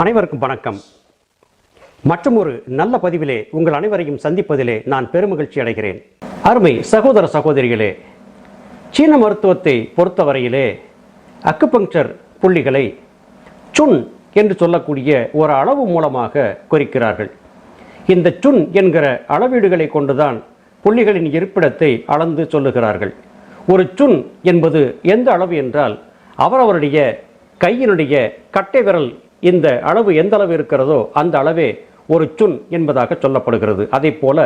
அனைவருக்கும் வணக்கம். மற்றும் ஒரு நல்ல பதிவிலே உங்கள் அனைவரையும் சந்திப்பதிலே நான் பெருமகிழ்ச்சி அடைகிறேன். அருமை சகோதர சகோதரிகளே சீன மருத்துவத்தை பொறுத்தவரையிலே அக்குபங்க்சர் புள்ளிகளை சுன் என்று சொல்லக்கூடிய ஒரு அளவு மூலமாக குறிக்கிறார்கள். இந்த சுன் என்கிற அளவீடுகளை கொண்டுதான் புள்ளிகளின் இருப்பிடத்தை அளந்து சொல்லுகிறார்கள். ஒரு சுன் என்பது எந்த அளவு என்றால் அவரவருடைய கையினுடைய கட்டை விரல் இந்த அளவு எந்த அளவு இருக்கிறதோ அந்த அளவே ஒரு சுன் என்பதாக சொல்லப்படுகிறது. அதே போல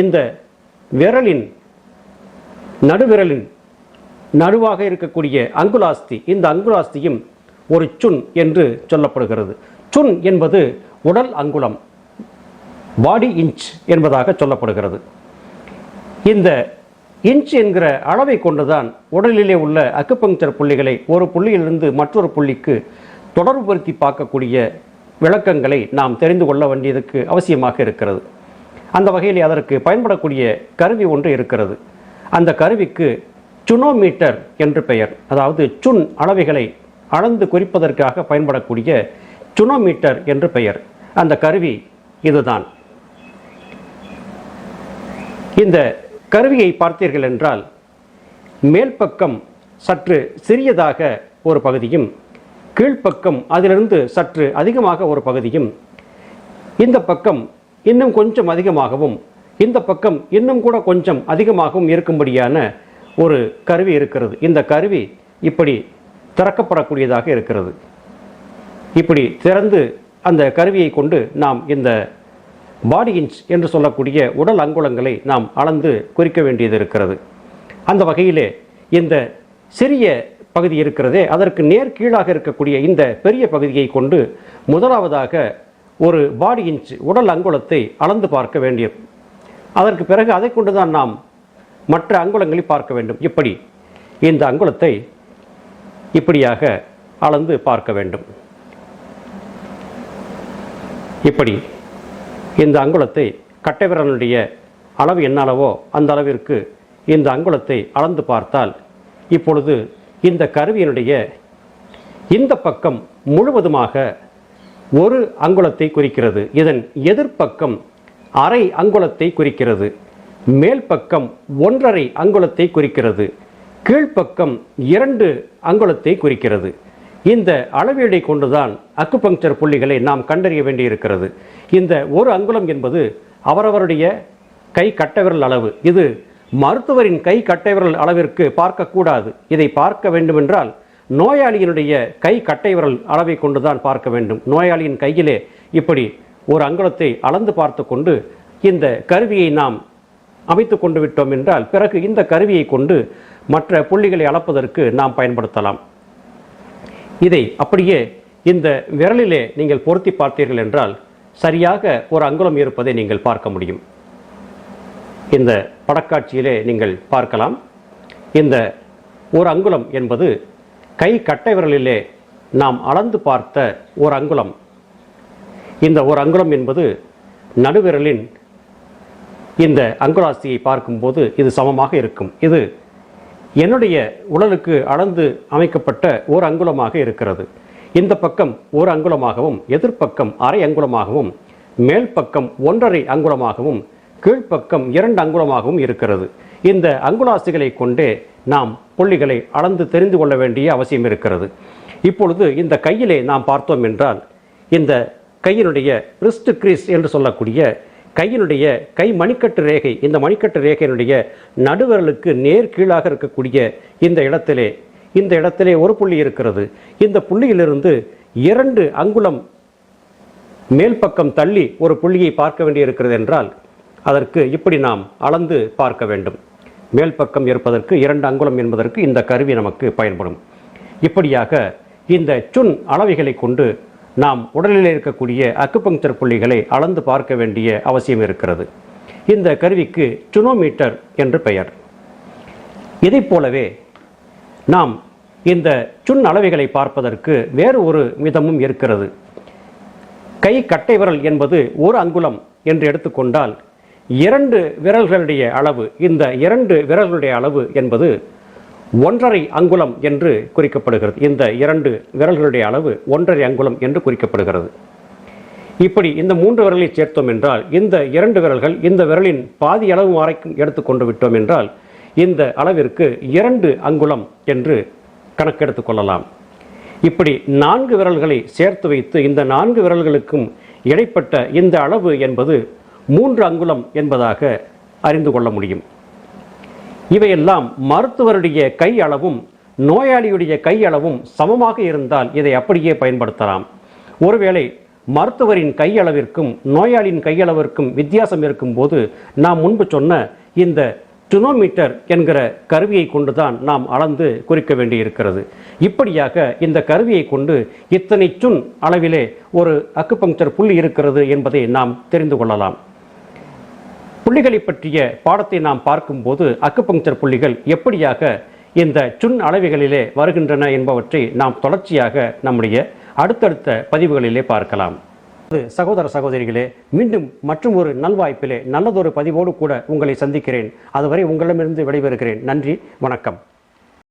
இந்த விரலின் நடுவிரலின் நடுவாக இருக்கக்கூடிய அங்குலாஸ்தி இந்த அங்குலாஸ்தியும் ஒரு சுன் என்று சொல்லப்படுகிறது. சுன் என்பது உடல் அங்குலம் பாடி இன்ச் என்பதாக சொல்லப்படுகிறது. இந்த இன்ச் என்கிற அளவை கொண்டுதான் உடலிலே உள்ள அக்குபங்க்சர் புள்ளிகளை ஒரு புள்ளியிலிருந்து மற்றொரு புள்ளிக்கு தொடர்புபடுத்தி பார்க்கக்கூடிய விளக்கங்களை நாம் தெரிந்து கொள்ள வேண்டியதுக்கு அவசியமாக இருக்கிறது. அந்த வகையில் அதற்கு பயன்படக்கூடிய கருவி ஒன்று இருக்கிறது. அந்த கருவிக்கு சுனோமீட்டர் என்று பெயர். அதாவது சுன் அளவைகளை அளந்து குறிப்பதற்காக பயன்படக்கூடிய சுனோமீட்டர் என்று பெயர். அந்த கருவி இதுதான். இந்த கருவியை பார்த்தீர்கள் என்றால் மேல் பக்கம் சற்று சிறியதாக ஒரு பகுதியும் கீழ்ப்பக்கம் அதிலிருந்து சற்று அதிகமாக ஒரு பகுதியும் இந்த பக்கம் இன்னும் கொஞ்சம் அதிகமாகவும் இந்த பக்கம் இன்னும் கூட கொஞ்சம் அதிகமாகவும் இருக்கும்படியான ஒரு கருவி இருக்கிறது. இந்த கருவி இப்படி திறக்கப்படக்கூடியதாக இருக்கிறது. இப்படி திறந்து அந்த கருவியை கொண்டு நாம் இந்த பாடி இன்ச் என்று சொல்லக்கூடிய உடல் அங்குலங்களை நாம் அளந்து குறிக்க வேண்டியது இருக்கிறது. அந்த வகையிலே இந்த சிறிய பகுதி இருக்கிறதே அதற்கு நேர் கீழாக இருக்கக்கூடிய இந்த பெரிய பகுதியை கொண்டு முதலாவதாக ஒரு பாடி இன்ச் உடல் அங்குலத்தை அளந்து பார்க்க வேண்டியது. அதற்கு பிறகு அதை கொண்டு தான் நாம் மற்ற அங்குலங்களை பார்க்க வேண்டும். இப்படி இந்த அங்குலத்தை இப்படியாக அளந்து பார்க்க வேண்டும். இப்படி இந்த அங்குலத்தை கட்டை விரலுடைய அளவு என்ன அளவோ அந்த அளவிற்கு இந்த அங்குலத்தை அளந்து பார்த்தால் இப்பொழுது இந்த கருவியினுடைய இந்த பக்கம் முழுவதுமாக ஒரு அங்குலத்தை குறிக்கிறது. இதன் எதிர்ப்பக்கம் அரை அங்குலத்தை குறிக்கிறது. மேல் பக்கம் ஒன்றரை அங்குலத்தை குறிக்கிறது. கீழ்ப்பக்கம் இரண்டு அங்குலத்தை குறிக்கிறது. இந்த அளவீடை கொண்டுதான் அக்குபங்சர் புள்ளிகளை நாம் கண்டறிய வேண்டியிருக்கிறது. இந்த ஒரு அங்குலம் என்பது அவரவருடைய கை கட்டவிரல் அளவு. இது மருத்துவரின் கை கட்டைவிரல் அளவிற்கு பார்க்கக்கூடாது. இதை பார்க்க வேண்டுமென்றால் நோயாளியினுடைய கை கட்டைவிரல் அளவை கொண்டுதான் பார்க்க வேண்டும். நோயாளியின் கையிலே இப்படி ஒரு அங்குலத்தை அளந்து பார்த்து கொண்டு இந்த கருவியை நாம் அமைத்து கொண்டு விட்டோம் என்றால் பிறகு இந்த கருவியை கொண்டு மற்ற புள்ளிகளை அளப்பதற்கு நாம் பயன்படுத்தலாம். இதை அப்படியே இந்த விரலிலே நீங்கள் பொருத்தி பார்த்தீர்கள் என்றால் சரியாக ஒரு அங்குலம் இருப்பதை நீங்கள் பார்க்க முடியும். இந்த படக்காட்சியிலே நீங்கள் பார்க்கலாம். இந்த ஒரு அங்குலம் என்பது கை கட்டை விரலிலே நாம் அளந்து பார்த்த ஒரு அங்குலம். இந்த ஒரு அங்குலம் என்பது நடுவிரலின் இந்த அங்குலாஸ்தியை பார்க்கும்போது இது சமமாக இருக்கும். இது என்னுடைய உடலுக்கு அளந்து அமைக்கப்பட்ட ஒரு அங்குலமாக இருக்கிறது. இந்த பக்கம் ஒரு அங்குலமாகவும் எதிர்ப்பக்கம் அரை அங்குலமாகவும் மேல் பக்கம் ஒன்றரை அங்குலமாகவும் கீழ்ப்பக்கம் இரண்டு அங்குலமாகவும் இருக்கிறது. இந்த அங்குலாசிகளை கொண்டே நாம் புள்ளிகளை அளந்து தெரிந்து கொள்ள வேண்டிய அவசியம் இருக்கிறது. இப்பொழுது இந்த கையிலே நாம் பார்த்தோம் என்றால் இந்த கையினுடைய ரிஸ்ட் கிரீஸ் என்று சொல்லக்கூடிய கையினுடைய கை மணிக்கட்டு ரேகை இந்த மணிக்கட்டு ரேகையினுடைய நடுவர்களுக்கு நேர் கீழாக இருக்கக்கூடிய இந்த இடத்திலே இந்த இடத்திலே ஒரு புள்ளி இருக்கிறது. இந்த புள்ளியிலிருந்து இரண்டு அங்குலம் மேல் பக்கம் தள்ளி ஒரு புள்ளியை பார்க்க வேண்டியிருக்கிறது என்றால் அதற்கு இப்படி நாம் அளந்து பார்க்க வேண்டும். மேல் பக்கம் இருப்பதற்கு இரண்டு அங்குலம் என்பதற்கு இந்த கருவி நமக்கு பயன்படும். இப்படியாக இந்த சுன் அளவைகளை கொண்டு நாம் உடலில் இருக்கக்கூடிய அக்குபங்க்சர் புள்ளிகளை அளந்து பார்க்க வேண்டிய அவசியம் இருக்கிறது. இந்த கருவிக்கு சுனோமீட்டர் என்று பெயர். இதைப் போலவே நாம் இந்த சுன் அளவைகளை பார்ப்பதற்கு வேறு ஒரு விதமும் இருக்கிறது. கை கட்டை விரல் என்பது ஒரு அங்குலம் என்று எடுத்துக்கொண்டால் இரண்டு விரல்களுடைய அளவு இந்த இரண்டு விரல்களுடைய அளவு என்பது ஒன்றரை அங்குலம் என்று குறிக்கப்படுகிறது. இந்த இரண்டு விரல்களுடைய அளவு ஒன்றரை அங்குலம் என்று குறிக்கப்படுகிறது. இப்படி இந்த மூன்று விரலை சேர்த்தோம் என்றால் இந்த இரண்டு விரல்கள் இந்த விரலின் பாதி அளவு வரைக்கும் எடுத்துக்கொண்டு விட்டோம் என்றால் இந்த அளவிற்கு இரண்டு அங்குலம் என்று கணக்கெடுத்து கொள்ளலாம். இப்படி நான்கு விரல்களை சேர்த்து வைத்து இந்த நான்கு விரல்களுக்கும் இடைப்பட்ட இந்த அளவு என்பது மூன்று அங்குலம் என்பதாக அறிந்து கொள்ள முடியும். இவையெல்லாம் மருத்துவருடைய கை அளவும் நோயாளியுடைய கை அளவும் சமமாக இருந்தால் இதை அப்படியே பயன்படுத்தலாம். ஒருவேளை மருத்துவரின் கையளவிற்கும் நோயாளியின் கையளவிற்கும் வித்தியாசம் இருக்கும்போது நாம் முன்பு சொன்ன இந்த டினோமீட்டர் என்கிற கருவியை கொண்டுதான் நாம் அளந்து குறிக்க வேண்டியிருக்கிறது. இப்படியாக இந்த கருவியை கொண்டு இத்தனை சுன் அளவிலே ஒரு அக்குபங்க்சர் புள்ளி இருக்கிறது என்பதை நாம் தெரிந்து கொள்ளலாம். புள்ளிகளை பற்றிய பாடத்தை நாம் பார்க்கும்போது அக்குபங்க்சர் புள்ளிகள் எப்படியாக இந்த சுன் அளவுகளிலே வருகின்றன என்பவற்றை நாம் தொடர்ச்சியாக நம்முடைய அடுத்தடுத்த பதிவுகளிலே பார்க்கலாம். அது சகோதர சகோதரிகளே மீண்டும் மற்றும் ஒரு நல்வாய்ப்பிலே நல்லதொரு பதிவோடு கூட உங்களை சந்திக்கிறேன். அதுவரை உங்களிடமிருந்து விடைபெறுகிறேன். நன்றி வணக்கம்.